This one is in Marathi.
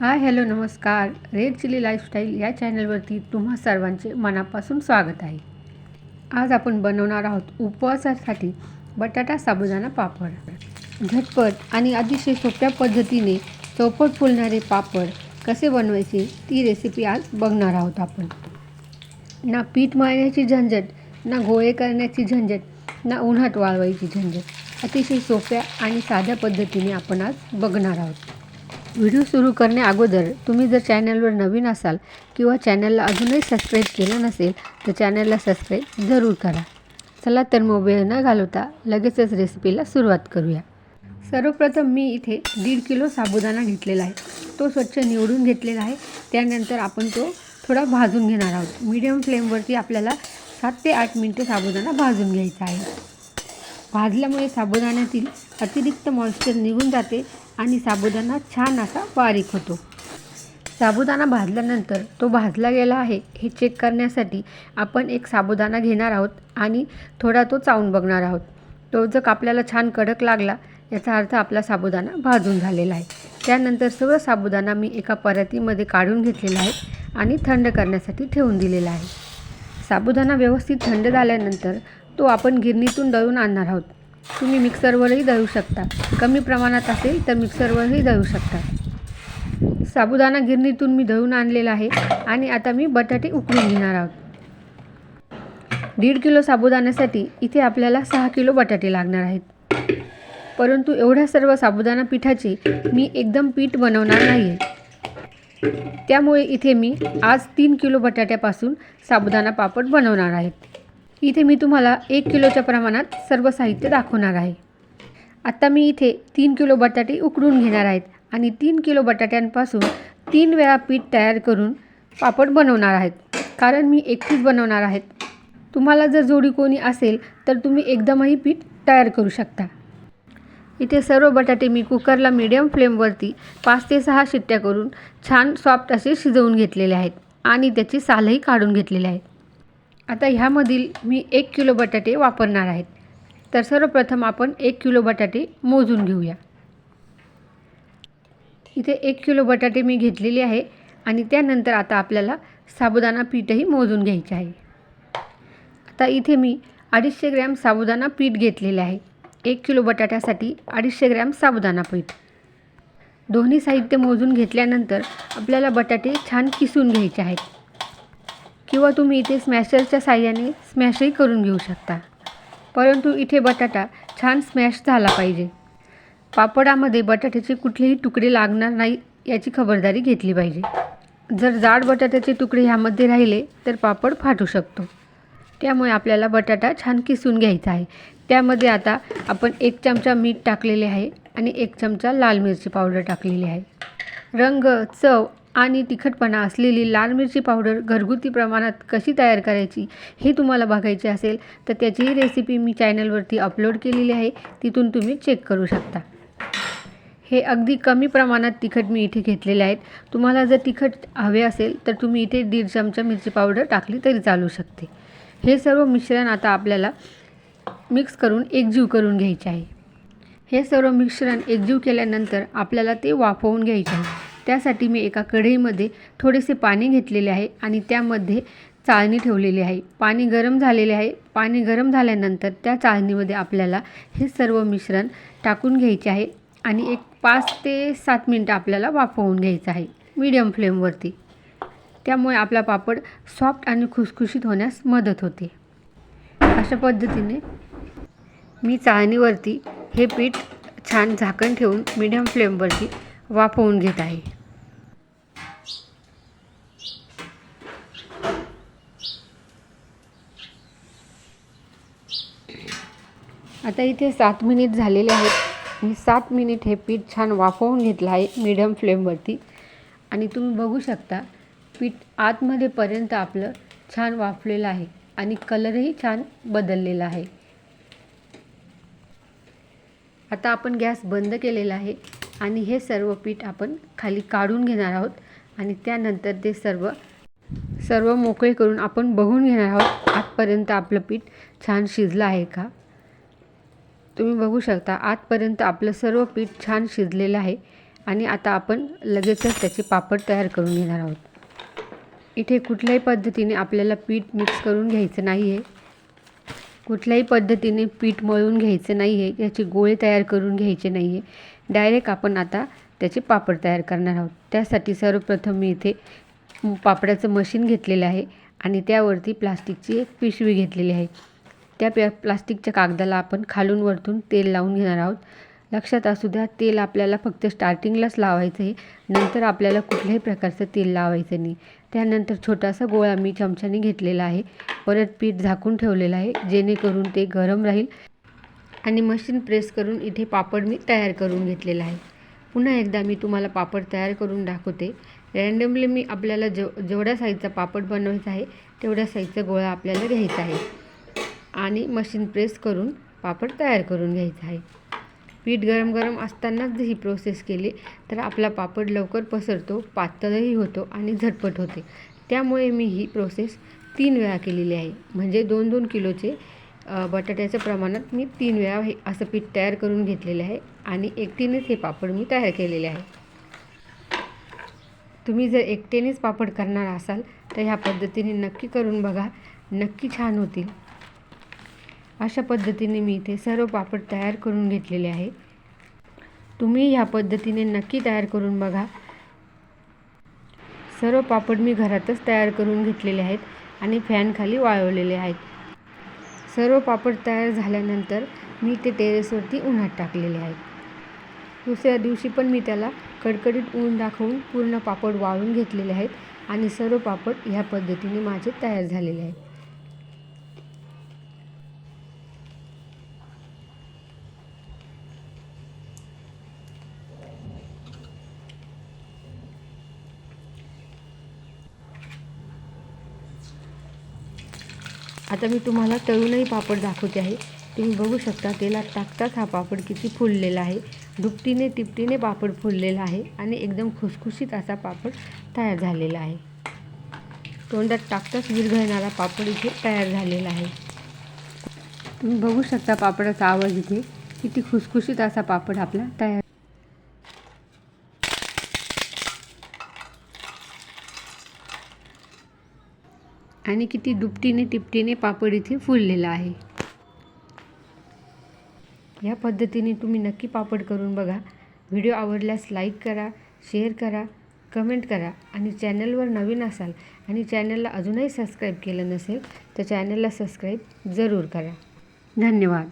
हाय हॅलो नमस्कार. रेड चिली लाईफस्टाईल या चॅनलवरती तुम्हा सर्वांचे मनापासून स्वागत आहे. आज आपण बनवणार आहोत उपवासासाठी बटाटा साबुदाणा पापड. झटपट आणि अतिशय सोप्या पद्धतीने चौपट फुलणारे पापड कसे बनवायचे ती रेसिपी आज बघणार आहोत आपण. ना पीठ मळण्याची झंझट ना गोळे करण्याची झंझट ना उन्हात वाळवायची झंझट. अतिशय सोप्या आणि साध्या पद्धतीने आपण आज बघणार आहोत. व्हिडिओ सुरू करणे अगोदर तुम्ही जर चॅनलवर नवीन असाल किंवा चॅनलला अजूनही सबस्क्राईब केलं नसेल तर चॅनलला सबस्क्राईब जरूर करा. चला तर मग न घालवता लगेचच रेसिपीला सुरुवात करूया. सर्वप्रथम मी इथे दीड किलो साबुदाणा घेतलेला आहे. तो स्वच्छ निवडून घेतलेला आहे. त्यानंतर आपण तो थोडा भाजून घेणार आहोत. मीडियम फ्लेमवरती आपल्याला सात ते आठ मिनटं साबुदाणा भाजून घ्यायचा आहे. भाजल्यामुळे साबुदाण्यातील अतिरिक्त मॉइश्चर निघून जाते. आणि साबुदाणा छान असा बारीक होतो. साबुदाणा भाजल्यानंतर तो भाजला गेला आहे हे चेक करण्यासाठी आपण एक साबुदाणा घेणार आहोत आणि थोडा तो चावून बघणार आहोत. तो जर आपल्याला छान कडक लागला याचा अर्थ आपला साबुदाणा भाजून झालेला आहे. त्यानंतर सर्व साबुदाणा मी एका परातीमध्ये काढून घेतलेला आहे आणि थंड करण्यासाठी ठेवून दिलेला आहे. साबुदाणा व्यवस्थित थंड झाल्यानंतर तो आपण गिरणीतून दळून आणणार आहोत. तुम्ही मिक्सरवरही दळू शकता. कमी प्रमाणात असेल तर मिक्सरवरही दळू शकता. साबुदाणा गिरणीतून मी दळून आणलेला आहे आणि आता मी बटाटे उकडून घेणार आहोत. दीड किलो साबुदाण्यासाठी इथे आपल्याला सहा किलो बटाटे लागणार आहेत. परंतु एवढ्या सर्व साबुदाणा पिठाचे मी एकदम पीठ बनवणार नाही आहे त्यामुळे इथे मी आज तीन किलो बटाट्यापासून साबुदाणा पापड बनवणार आहेत. इथे मी तुम्हाला एक किलोच्या प्रमाणात सर्व साहित्य दाखवणार आहे. आत्ता मी इथे तीन किलो बटाटे उकडून घेणार आहेत आणि तीन किलो बटाट्यांपासून तीन वेळा पीठ तयार करून पापड बनवणार आहेत. कारण मी एकटीच बनवणार आहेत. तुम्हाला जर जोडी कोणी असेल तर तुम्ही एकदमही पीठ तयार करू शकता. इथे सर्व बटाटे मी कुकरला मीडियम फ्लेमवरती पाच ते सहा शिट्ट्या करून छान सॉफ्ट असे शिजवून घेतलेले आहेत आणि त्याची सालही काढून घेतलेले आहेत आता ह्यामधील मी एक किलो बटाटे वापरणार आहेत तर सर्वप्रथम आपण एक किलो बटाटे मोजून घेऊया. इथे एक किलो बटाटे मी घेतलेले आहे आणि त्यानंतर आता आपल्याला साबुदाणा पीठही मोजून घ्यायचे आहे. आता इथे मी अडीचशे ग्रॅम साबुदाणा पीठ घेतलेले आहे. एक किलो बटाट्यासाठी अडीचशे ग्रॅम साबुदाणा पीठ. दोन्ही साहित्य मोजून घेतल्यानंतर आपल्याला बटाटे छान किसून घ्यायचे आहेत. किंवा तुम्ही इथे स्मॅशरच्या साह्याने स्मॅशही करून घेऊ शकता. परंतु इथे बटाटा छान स्मॅश झाला पाहिजे. पापडामध्ये बटाट्याचे कुठलेही तुकडे लागणार नाही याची खबरदारी घेतली पाहिजे. जर जाड बटाट्याचे तुकडे ह्यामध्ये राहिले तर पापड फाटू शकतो. त्यामुळे आपल्याला बटाटा छान किसून घ्यायचा आहे. त्यामध्ये आता आपण एक चमचा मीठ टाकलेले आहे आणि एक चमचा लाल मिरची पावडर टाकलेली आहे. रंग चव आणि तिखटपणा असलेली लाल मिरची पावडर घरगुती प्रमाणात कशी तयार करायची हे तुम्हाला बघायची असेल तर त्याचीही रेसिपी मी चॅनलवरती अपलोड केलेली आहे. तिथून तुम्ही चेक करू शकता. हे अगदी कमी प्रमाणात तिखट मी इथे घेतलेले आहेत. तुम्हाला जर तिखट हवे असेल तर तुम्ही इथे दीड चमचा मिरची पावडर टाकली तरी चालू शकते. हे सर्व मिश्रण आता आपल्याला मिक्स करून एकजीव करून घ्यायचे आहे. हे सर्व मिश्रण एकजीव केल्यानंतर आपल्याला ते वाफवून घ्यायचे आहे. त्यासाठी मी एका कढईमध्ये थोडेसे पाणी घेतलेले आहे आणि त्यामध्ये चाळणी ठेवलेली आहे. पाणी गरम झालेले आहे. पाणी गरम झाल्यानंतर त्या चाळणीमध्ये आपल्याला हे सर्व मिश्रण टाकून घ्यायचे आहे आणि एक पाच ते सात मिनटं आपल्याला वाफवून घ्यायचं आहे मीडियम फ्लेमवरती. त्यामुळे आपला पापड सॉफ्ट आणि खुसखुशीत होण्यास मदत होते. अशा पद्धतीने मी चाळणीवरती हे पीठ छान झाकण ठेवून मीडियम फ्लेमवरती वाफवून घेत आहे. आता इथे सात मिनिट झालेले आहेत. मी सात मिनिट हे पीठ छान वाफवून घेतलं आहे मिडियम फ्लेमवरती आणि तुम्ही बघू शकता पीठ आतमध्येपर्यंत आपलं छान वाफलेलं आहे आणि कलरही छान बदललेला आहे. आता आपण गॅस बंद केलेला आहे आणि हे सर्व पीठ आपण खाली काढून घेणार आहोत आणि त्यानंतर ते सर्व सर्व मोकळे करून आपण बघून घेणार आहोत आतपर्यंत आपलं पीठ छान शिजलं आहे का. तुम्ही बघू शकता आतपर्यंत आपलं सर्व पीठ छान शिजलेलं आहे आणि आता आपण लगेचच त्याचे पापड तयार करून घेणार आहोत. इथे कुठल्याही पद्धतीने आपल्याला पीठ मिक्स करून घ्यायचं नाही आहे कुठल्याही पद्धतीने पीठ मळून घ्यायचं नाही आहे याचे गोळे तयार करून घ्यायचे नाही आहे डायरेक्ट आपण आता त्याचे पापड तयार करणार आहोत. त्यासाठी सर्वप्रथम मी इथे पापडाचं मशीन घेतलेलं आहे आणि त्यावरती प्लास्टिकची एक पिशवी घेतलेली आहे. त्या प्या प्लास्टिकच्या कागदाला आपण खालून वरतून तेल लावून घेणार आहोत. लक्षात असू द्या तेल आपल्याला फक्त स्टार्टिंगलाच लावायचं आहे. नंतर आपल्याला कुठल्याही प्रकारचं तेल लावायचं नाही. त्यानंतर छोटासा गोळा मी चमच्याने घेतलेला आहे. परत पीठ झाकून ठेवलेलं आहे जेणेकरून ते गरम राहील. आणि मशीन प्रेस करून इथे पापड मी तयार करून घेतलेला आहे. पुन्हा एकदा मी तुम्हाला पापड तयार करून दाखवते. रँडमली मी आपल्याला जेव जेवढ्या साईजचा पापड बनवायचा आहे तेवढ्या साईजचा गोळा आपल्याला घ्यायचा आहे. आणि मशीन प्रेस करून पापड तयार करून घ्यायचा आहे. पीठ गरम गरम असतानाच जर ही प्रोसेस केली तर आपला पापड लवकर पसरतो पातळही होतो आणि झटपट होते. त्यामुळे मी ही प्रोसेस तीन वेळा केलेली आहे. म्हणजे दोन दोन किलोचे बटाट्याच्या प्रमाणात मी तीन वेळा हे असं पीठ तयार करून घेतलेले आहे आणि एकटीनेच हे पापड मी तयार केलेले आहे. तुम्ही जर एकटेनेच पापड करणार असाल तर ह्या पद्धतीने नक्की करून बघा. नक्की छान होतील. अशा पद्धतीने मी इथे सर्व पापड तयार करून घेतलेले आहे. तुम्ही ह्या पद्धतीने नक्की तयार करून बघा. सर्व पापड मी घरातच तयार करून घेतलेले आहेत आणि फॅनखाली वाळवलेले आहेत. सर्व पापड तयार झाल्यानंतर मी ते टेरेसवरती उन्हात टाकलेले आहेत. दुसऱ्या दिवशी पण मी त्याला कडकडीत ऊन दाखवून पूर्ण पापड वाळून घेतलेले आहेत आणि सर्व पापड ह्या पद्धतीने माझे तयार झालेले आहेत. आता मी तुम्हाला तळूनही पापड दाखवते आहे. तुम्ही बघू शकता तेलात टाकताच हा पापड किती फुललेला आहे. दुपटीने तिपटीने पापड फुललेला आहे आणि एकदम खुसखुशीत असा पापड तयार झालेला आहे. तोंडात टाकताच विरघळणारा पापड इथे तयार झालेला आहे. तुम्ही बघू शकता पापडाचा आवाज इथे. किती खुसखुशीत असा पापड आपला तयार आणि किती दुपटीने तिपटीने पापड इथे फुललेला आहे. या पद्धतीने तुम्ही नक्की पापड करून बघा. व्हिडिओ आवडल्यास लाईक करा शेअर करा कमेंट करा आणि चॅनलवर नवीन असाल आणि चॅनलला अजूनही सबस्क्राईब केलं नसेल तर चॅनलला सबस्क्राईब जरूर करा. धन्यवाद.